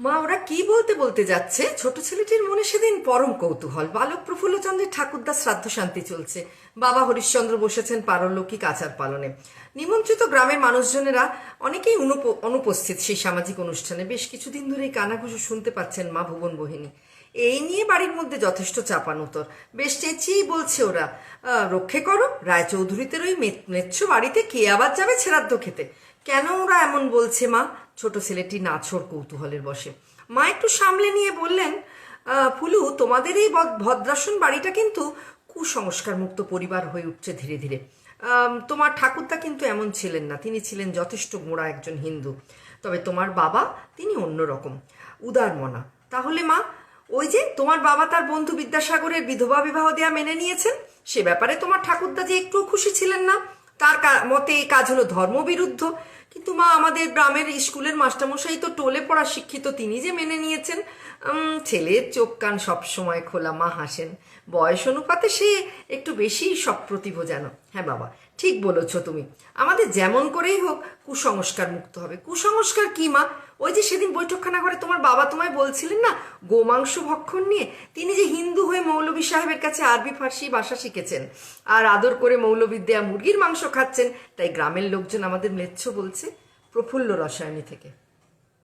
মা, ওরা কি বলতে বলতে যাচ্ছে? ছোট ছেলেটির মনে সেদিন পরম কৌতূহল। বালক প্রফুল্লচন্দ্রের ঠাকুরদার শ্রাদ্ধ শান্তি চলছে। বাবা হরিশ্চন্দ্র বসেছেন পারলৌকিক আচার পালনে। নিমন্ত্রিত গ্রামের মানুষজনেরা অনেকেই অনুপ- অনুপস্থিত সেই সামাজিক অনুষ্ঠানে। বেশ কিছুদিন ধরেই কানাঘুষো শুনতে পাচ্ছেন মা ভুবন বহিনী এই নিয়ে বাড়ির মধ্যে যথেষ্ট চাপানুতর বেশ চেঁচিয়েই বলছে ওরা রক্ষে করো। রায়চৌধুরীদের ওই মেচ্ছ বাড়িতে কে আবার যাবে ছেড়াদ্দ খেতে? কেন ওরা এমন বলছে মা? ছোট ছেলেটি নাছর কৌতূহলের বসে মা একটু সামলে নিয়ে বললেন ফুলু, তোমাদের এই ভদ্রাসন বাড়িটা কিন্তু কুসংস্কার মুক্ত পরিবার হয়ে উঠছে ধীরে ধীরে। তোমার ঠাকুরদা কিন্তু এমন ছিলেন না। তিনি ছিলেন যথেষ্ট গোড়া একজন হিন্দু। তবে তোমার বাবা, তিনি অন্যরকম উদারমনা তাহলে মা, ওই যে তোমার বাবা তার বন্ধু বিদ্যাসাগরের বিধবা বিবাহ দেয়া মেনে নিয়েছেন, সে ব্যাপারে তোমার ঠাকুরদা যে একটুও খুশি ছিলেন না তার মতে এই কাজ হলো ধর্মবিরুদ্ধ। কিন্তু মা, আমাদের গ্রামের স্কুলের মাস্টারমশাই তো টোলে পড়া শিক্ষিত, তিনি যে মেনে নিয়েছেন ছেলের চোখ কান সবসময় খোলা, মা হাসেন। বয়স অনুপাতে সে একটু বেশি প্রতিভ যেন। হ্যাঁ বাবা, ঠিক বলেছ তুমি। আমাদের যেমন করেই হোক, কুসংস্কার মুক্ত হবে। কুসংস্কার কি মা? ওই যে সেদিন বৈঠকখানা ঘরে তোমার বাবা তোমায় বলছিলেন না, গোমাংস ভক্ষণ নিয়ে? তিনি যে হিন্দু হয়ে মৌলবী সাহেবের কাছে আরবি, ফার্সি ভাষা শিখেছেন আর আদর করে মৌলবী দেয়া মুরগির মাংস খাচ্ছেন, তাই গ্রামের লোকজন আমাদের মেচ্ছ বলছে, প্রফুল্ল রসায়নী থেকে।